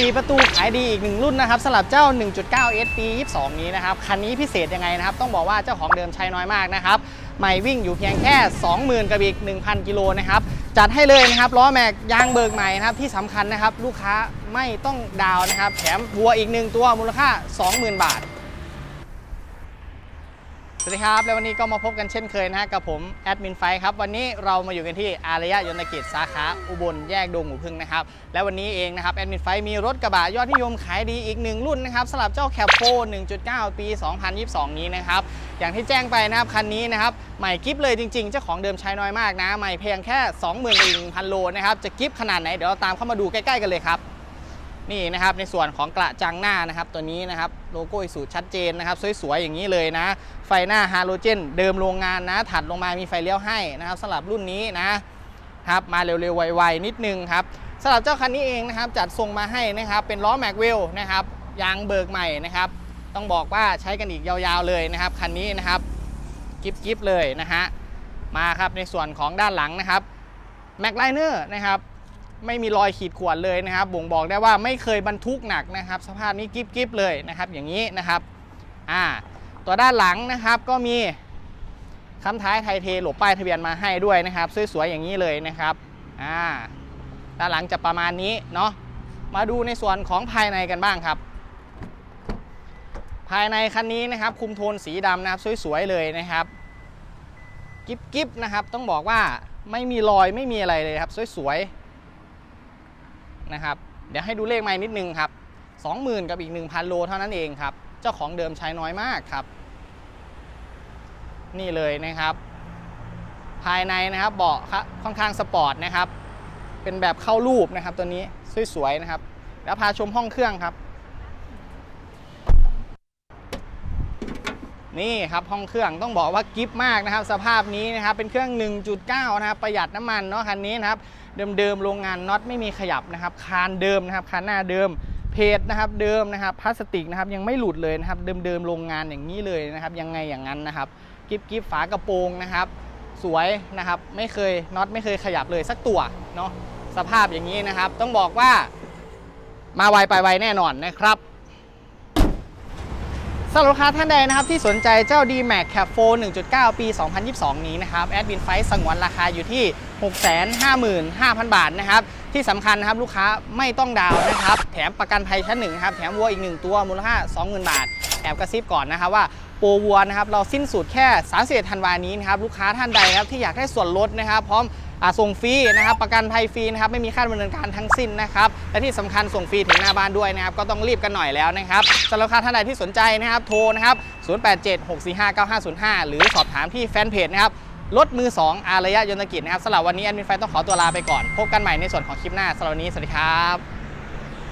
4 ประตูขายดีอีกหนึ่งรุ่นนะครับสำหรับเจ้า 1.9 S ปี 22 นี้นะครับ คันนี้พิเศษยังไงนะครับ ต้องบอกว่าเจ้าของเดิมใช้น้อยมากนะครับใหม่วิ่งอยู่เพียงแค่ 20,000 กับอีก 1,000 กิโลนะครับ จัดให้เลยนะครับล้อแม็กยางเบิกใหม่นะครับ ที่สำคัญนะครับ ลูกค้าไม่ต้องดาวนะครับ แถมวัวอีกหนึ่งตัวมูลค่า 20,000 บาท สวัสดีครับ แล้ววันนี้ก็มาพบกันเช่นเคยนะฮะกับผมแอดมินไฟครับ วันนี้เรามาอยู่กันที่อารยะยนตกิจสาขาอุบลแยกดงหูพึ่งนะครับ และวันนี้เองนะครับแอดมินไฟมีรถกระบะยอดนิยมขายดีอีกหนึ่งรุ่นนะครับสำหรับเจ้าแคปโฟ1.9 ปี 2022 นี้นะครับ อย่างที่แจ้งไปนะครับคันนี้นะครับใหม่กิฟเลยจริงๆ เจ้าของเดิมใช้น้อยมากนะ ใหม่เพียงแค่20,000 1,000 โลนะครับจะกิฟขนาดไหนเดี๋ยวเราตามเข้ามาดูใกล้ๆกันเลยครับ นี่นะครับในส่วนของกระจังหน้านะครับตัวนี้นะครับโลโก้อิสุชัดเจนนะครับสวยๆอย่างนี้เลยนะ ไฟหน้าฮาโลเจน เดิมโรงงานนะ ถัดลงมามีไฟเลี้ยวให้นะครับสำหรับรุ่นนี้นะครับมาเร็วๆไวๆนิดนึงครับสำหรับเจ้าคันนี้เองนะครับจัดทรงมาให้นะครับเป็นล้อแม็กเวลนะครับยางเบิกใหม่นะครับต้องบอกว่าใช้กันอีกยาวๆเลยนะครับคันนี้นะครับกิฟๆเลยนะฮะมาครับในส่วนของด้านหลังนะครับแม็กไลเนอร์นะครับ ไม่มีรอยขีดข่วนเลยนะครับ บ่งบอกได้ว่าไม่เคยบรรทุกหนักนะครับ สภาพนี้กิฟกิฟเลยนะครับ อย่างนี้นะครับอ่าตัวด้านหลังนะครับก็มีคำท้ายไทยเทหลบป้ายทะเบียนมาให้ด้วยนะครับสวยๆอย่างนี้เลยนะครับอ่าด้านหลังจะประมาณนี้เนาะมาดูในส่วนของภายในกันบ้างครับ ภายในคันนี้นะครับคุมโทนสีดำนะครับสวยๆเลยนะครับกิฟกิฟนะครับต้องบอกว่าไม่มีรอยไม่มีอะไรเลยครับ สวยๆ นะครับ เดี๋ยวให้ดูเลขไม้นิดนึงครับ 20,000 กับอีก 1,000 โลเท่านั้นเองครับ เจ้าของเดิมใช้น้อยมากครับ นี่เลยนะครับ ภายในนะครับเบาะค่อนข้างสปอร์ตนะครับ เป็นแบบเข้ารูปนะครับตัวนี้สวยๆนะครับ แล้วพาชมห้องเครื่องครับ นี่ครับห้องเครื่องต้องบอกว่ากิฟมากนะครับ สภาพนี้นะครับเป็นเครื่อง 1.9 นะครับประหยัดน้ำมันเนาะคันนี้นะครับเดิมๆโรงงานน็อตไม่มีขยับนะครับคานเดิมนะครับคานหน้าเดิมเพจนะครับเดิมนะครับพลาสติกนะครับยังไม่หลุดเลยนะครับเดิมๆโรงงานอย่างนี้เลยนะครับยังไงอย่างนั้นนะครับกิฟกิฟฝากระโปรงนะครับ สวยนะครับไม่เคยน็อตไม่เคยขยับเลยสักตัวเนาะสภาพอย่างนี้นะครับ ต้องบอกว่ามาไวไปไวแน่นอนนะครับ สำหรับลูกค้าท่านใดนะครับที่สนใจเจ้า D-Max Cap 4 1.9 ปี 2022 นี้นะครับแอดบินไฟสงวนราคาอยู่ที่ 655,000 บาทนะครับที่สำคัญนะครับลูกค้าไม่ต้องดาวน์นะครับ แถมประกันภัยชั้นหนึ่งครับแถมวัวอีก 1 ตัวมูลค่า 20,000 บาท แอบกระซิบก่อนนะครับว่าโปรวัวนะครับเราสิ้นสุดแค่ 31 ธันวานี้นะครับลูกค้าท่านใดครับที่อยากได้ส่วนลดนะครับพร้อม ส่งฟรีนะครับประกันภัยฟรีนะครับไม่มีค่าดำเนินการทั้งสิ้นนะครับและที่สำคัญส่งฟรีถึงหน้าบ้านด้วยนะครับก็ต้องรีบกันหน่อยแล้วนะครับสำหรับลูกค้าท่านใดที่สนใจนะครับโทรนะครับ0876459505 หรือสอบถามที่แฟนเพจนะครับรถมือ 2 อารยะยนตกิจนะครับสำหรับวันนี้แอดมินไฟต้องขอตัวลาไปก่อน พบกันใหม่ในส่วนของคลิปหน้าสำหรับวันนี้ สวัสดีครับ